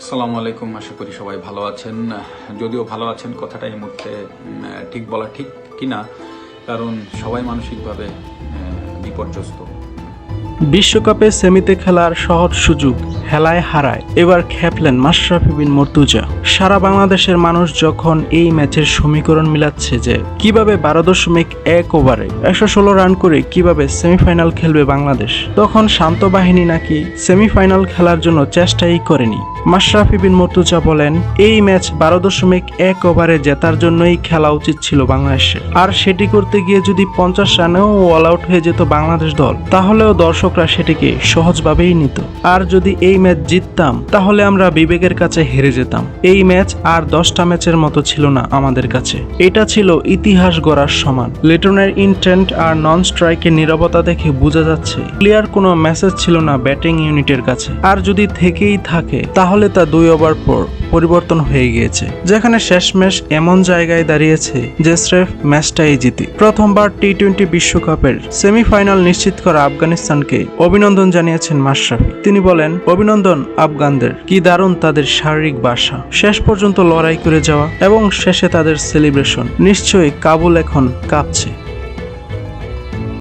আসসালামু আলাইকুম, আশা করি সবাই ভালো আছেন। যদিও ভালো আছেন, কথাটা এই মুহূর্তে ঠিক বলা ঠিক কিনা, কারণ সবাই মানসিকভাবে বিপর্যস্ত। বিশ্বকাপে সেমিতে খেলার সহজ সুযোগ। হেলায় হারায়। এবার খেপলেন মাশরাফি বিন মর্তুজা। সারা বাংলাদেশের মানুষ যখন এই ম্যাচের সমীকরণ মিলাচ্ছে যে কীভাবে বারো দশমিক এক ওভারে একশো ষোলো রান করে কীভাবে সেমিফাইনাল খেলবে বাংলাদেশ, তখন শান্ত বাহিনী নাকি সেমিফাইনাল খেলার জন্য চেষ্টাই করেনি। মাশরাফি বিন মর্তুজা বলেন, এই ম্যাচ বারো দশমিক এক ওভারে জেতার জন্যই খেলা উচিত ছিল বাংলাদেশের। আর সেটি করতে গিয়ে যদি পঞ্চাশ রানেও অল আউট হয়ে যেত বাংলাদেশ দল, তাহলেও দর্শকরা সেটিকে সহজভাবেই নিত। আর যদি এই ম্যাচ জিততাম, তাহলে আমরা বিবেকের কাছে হেরে যেতাম। এই ম্যাচ আর দশটা ম্যাচের মতো ছিল না আমাদের কাছে। এটা ছিল ইতিহাস গড়ার সমান। লেটনের ইনটেন্ট আর নন স্ট্রাইকের নিরবতা দেখে বোঝা যাচ্ছে, প্লেয়ার কোনো মেসেজ ছিল না ব্যাটিং ইউনিটের কাছে। আর যদি থেকেই থাকে, তাহলে তা দুই ওভার পর পরিবর্তন হয়ে গিয়েছে, যেখানে শেষমেশ এমন জায়গায় দাঁড়িয়েছে যে স্রেফ ম্যাচটাই জিতি। প্রথমবার টি টোয়েন্টি বিশ্বকাপের সেমিফাইনাল নিশ্চিত করা আফগানিস্তানকে অভিনন্দন জানিয়েছেন মাশরাফি। তিনি বলেন, অভিনন্দন আফগানদের, কি দারুণ তাদের শারীরিক বাসা। শেষ পর্যন্ত লড়াই করে যাওয়া এবং শেষে তাদের সেলিব্রেশন নিশ্চয়ই কাবুল এখন কাঁপছে।